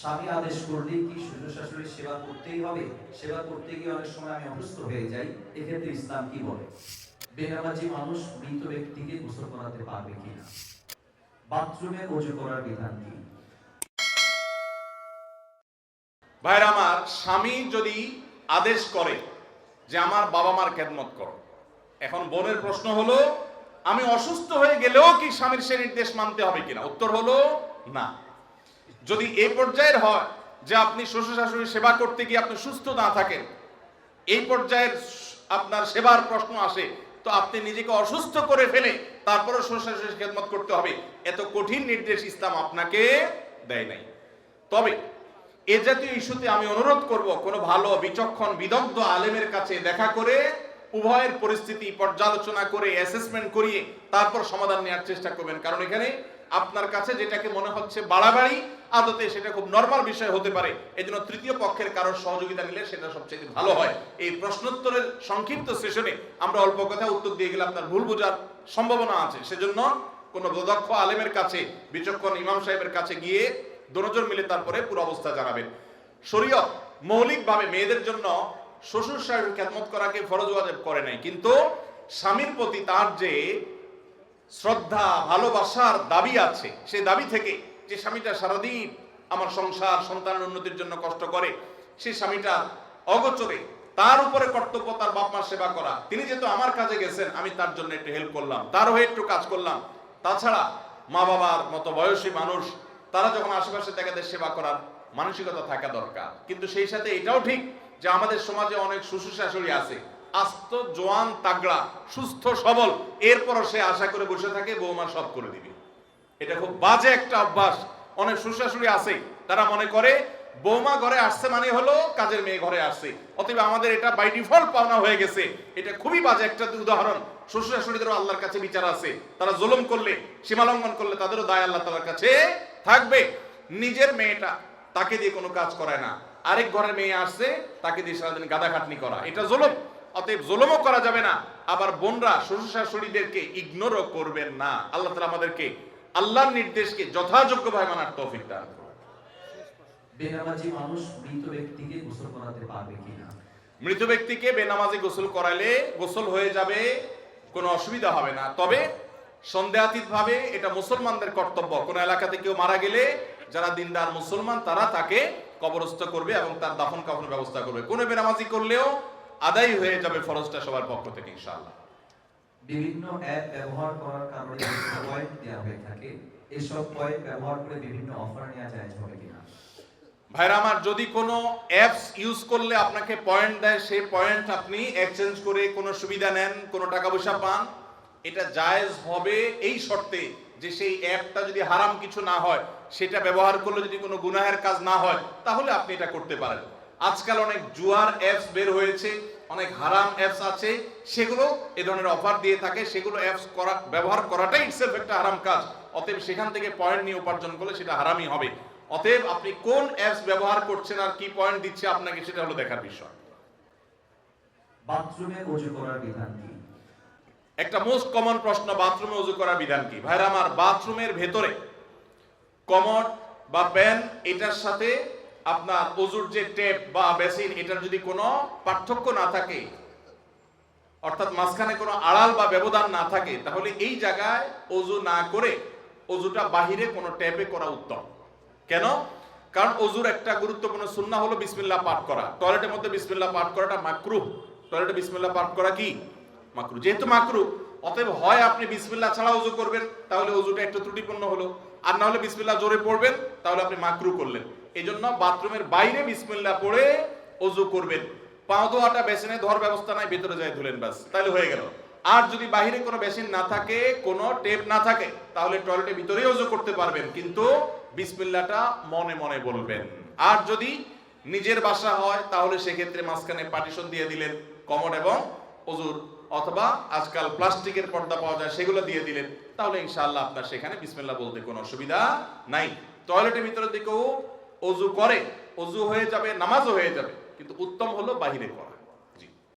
স্বামী আদেশ করলেই কি শ্বশুর শাশুড়ির সেবা করতেই হবে? সেবা করতে গিয়ে অনেক সময় আমি অসুস্থ হয়ে যাই। এক্ষেত্রে ইসলাম কি বলে? বেনামাজি মানুষ মৃত ব্যক্তিকে গোসল করাতে পারবে কিনা? বাথরুমে অজু করার বিধান কি? ভাইর আমার, স্বামী যদি আদেশ করে যে আমার বাবা মার খেদমত করো, এখন বোনের প্রশ্ন হলো, আমি অসুস্থ হয়ে গেলেও কি স্বামীর সে নির্দেশ মানতে হবে কিনা? উত্তর হলো, না। যদি এই পর্যায়ের হয় যে আপনি শ্বশুর শাশুড়ির সেবা করতে গিয়ে আপনি সুস্থ না থাকেন, এই পর্যায়ের আপনার সেবার প্রশ্ন আসে, তো আপনি নিজেকে অসুস্থ করে ফেলে তারপরে শ্বশুর খেদমত করতে হবে। এত কঠিন নির্দেশ ইসলাম আপনাকে দেয় নাই। তবে এ জাতীয় ইস্যুতে আমি অনুরোধ করব, কোনো ভালো, বিচক্ষণ, বিদগ্ধ আলেমের কাছে দেখা করে উভয়ের পরিস্থিতি পর্যালোচনা করে অ্যাসেসমেন্ট করিয়ে তারপর সমাধান নেওয়ার চেষ্টা করবেন। কারণ এখানে আপনার কাছে যেটাকে মনে হচ্ছে বাড়াবাড়ি, আদতে সেটা খুব নর্মাল বিষয় হতে পারে। এই জন্য তৃতীয় পক্ষের কারোর সহযোগিতা নিলে সেটা সবচেয়ে ভালো হয়। এই প্রশ্নোত্তরের সংক্ষিপ্ত সেশনে আমরা অল্প কথা উত্তর দিয়ে গেলে আপনার ভুল বোঝার সম্ভাবনা আছে। সেজন্য কোনো দক্ষ আলেমের কাছে, বিচক্ষণ ইমাম সাহেবের কাছে গিয়ে দুজন মিলে তারপরে পুরো অবস্থা জানাবেন। শরীয়ত মৌলিকভাবে মেয়েদের জন্য শ্বশুর শাশুড়ির খেদমত করাকে ফরজ ওয়াজিব করে নাই। কিন্তু স্বামীর প্রতি তার যে শ্রদ্ধা, ভালোবাসার দাবি আছে। সেই দাবি থেকে যে স্বামীটা সারাদিন আমার সংসার, সন্তানের উন্নতির জন্য কষ্ট করে, সেই স্বামীটা অগোচরে তার উপরে কর্তব্য তার বাপ মার সেবা করা। তিনি যেহেতু আমার কাজে গেছেন, আমি তার জন্য একটু হেল্প করলাম। তার হয়ে একটু কাজ করলাম। তাছাড়া মা বাবার মতো বয়সী মানুষ, তারা যখন আশেপাশে তাদের সেবা করার মানসিকতা থাকা দরকার। কিন্তু সেই সাথে এটাও ঠিক যে আমাদের সমাজে অনেক শ্বশুর শাশুড়ি আছে। আস্ত, জোয়ান, তাগড়া, সুস্থ, সবল। এরপরও সে আশা করে বসে থাকে, বৌমা সব করে দিবে। এটা খুব বাজে একটা অভ্যাস। অনেক শ্বশুর আছে তারা মনে করে, বৌমা ঘরে আসছে মানে হলো কাজের মেয়ে ঘরে আসছে। অতএব আমাদের এটা বাই ডিফল্ট পাওনা হয়ে গেছে। এটা খুবই বাজে একটা উদাহরণ। শ্বশুর আল্লাহর কাছে বিচার আছে। তারা জুলুম করলে, সীমালঙ্ঘন করলে তাদেরও দায় আল্লাহ তালার কাছে থাকবে। নিজের মেয়েটা তাকে দিয়ে কোনো কাজ করায় না। আরেক ঘরের মেয়ে আসছে, তাকে দিয়ে সারাদিন গাদা খাটনি করা। এটা জুলুম। অতএব জুলুমও করা যাবে না। আবার বোনরা শ্বশুর শাশুড়িদেরকে ইগনোরও করবেন না। আল্লাহ তালা আমাদেরকে আল্লাহর নির্দেশকে যথাযোগ্যভাবে মানার তৌফিক দান করুন। বেনামাজি মানুষ মৃত ব্যক্তিকে গোসল করাতে পারবে কিনা? মৃত ব্যক্তিকে বেনামাজি গোসল করালে গোসল হয়ে যাবে কোনো অসুবিধা হবে না। তবে সন্দেহাতীত ভাবে এটা মুসলমানদের কর্তব্য। কোন এলাকাতে কেউ মারা গেলে যারা দিনদার মুসলমান তারা তাকে কবরস্থ করবে এবং তার দাফন কাফনের ব্যবস্থা করবে। কোনো বেনামাজি করলেও আদায় হয়ে যাবে ফরজটা সবার পক্ষ থেকে ইনশাআল্লাহ। বিভিন্ন অ্যাপ ব্যবহার করার কারণে পয়েন্ট দেওয়া হয়ে থাকে। এসব পয়েন্ট ব্যবহার করে বিভিন্ন অফার নেওয়া যায় হবে কিনা? ভাইরা আমার যদি কোনো অ্যাপস ইউজ করলে আপনাকে পয়েন্ট দেয় সেই পয়েন্ট আপনি এক্সচেঞ্জ করে কোনো সুবিধা নেন কোনো টাকা পয়সা পান এটা জায়েজ হবে এই শর্তে যে সেই অ্যাপটা যদি হারাম কিছু না হয় সেটা ব্যবহার করলে যদি কোনো গুনাহের কাজ না হয় তাহলে আপনি এটা করতে পারেন। আজকাল অনেক জুয়ার অ্যাপস বের হয়েছে অনেক হারাম অ্যাপস আছে সেগুলো এ ধরনের অফার দিয়ে থাকে সেগুলো অ্যাপস করা ব্যবহার করাটাই ইটসেলফ একটা হারাম কাজ। অতএব সেখান থেকে পয়েন্ট নিয়ে উপার্জন করলে সেটা হারামই হবে। অতএব আপনি কোন অ্যাপস ব্যবহার করছেন আর কি পয়েন্ট দিচ্ছে আপনাকে সেটা হলো দেখার বিষয়। বাথরুমে অজু করার বিধান কি? একটা মোস্ট কমন প্রশ্ন বাথরুমে উজু করার বিধান কি? ভাইরা আমার বাথরুমের ভেতরে কমট বা প্যান এটার সাথে আপনার অজুর যে টেপ বা বেসিন এটার যদি কোনো পার্থক্য না থাকে, অর্থাৎ মাঝখানে কোনো আড়াল বা ব্যবধান না থাকে, তাহলে এই জায়গায় অজু না করে অজুটা বাহিরে কোনো ট্যাপে করা উত্তম। কেন? কারণ অজুর একটা গুরুত্বপূর্ণ সুন্না হলো বিসমিল্লা পাঠ করা। টয়লেটের মধ্যে বিসমিল্লা পাঠ করাটা মাকরুহ। টয়লেটে বিসমিল্লা পাঠ করা কি? মাকরু যেহেতু মাকরু অতএব হয় আপনি বিসমিল্লা ছাড়া অজু করবেন, তাহলে অজুটা একটু ত্রুটিপূর্ণ হলো। আর না হলে বিসমিল্লা জোরে পড়বেন, তাহলে আপনি মাকরু করলেন। এই জন্য বাথরুমের বাইরে বিসমিল্লা পড়ে অজু করবেন। পাও ধোয়াটা বেসিনে ধোয়ার ব্যবস্থা নাই, ভিতরে যায় ধুলেন বাস। তাহলে হয়ে গেল। আর যদি বাহিরে কোনো বেসিন না থাকে, কোনো টেপ না থাকে, তাহলে টয়লেটের ভিতরেই অজু করতে পারবেন। কিন্তু বিসমিল্লাটা মনে মনে বলবেন। আর যদি নিজের বাসা হয়, তাহলে সেক্ষেত্রে মাঝখানে পার্টিশন দিয়ে দিলেন, কমড এবং অজুর। অথবা আজকাল প্লাস্টিকের পর্দা পাওয়া যায়, সেগুলো দিয়ে দিলেন। তাহলে ইনশাআল্লাহ আপনার সেখানে বিসমিল্লাহ বলতে কোনো অসুবিধা নাই। টয়লেটের ভিতরের দিকেও অজু করে অজু হয়ে যাবে নামাজও হয়ে যাবে কিন্তু উত্তম হলো বাহিরে করা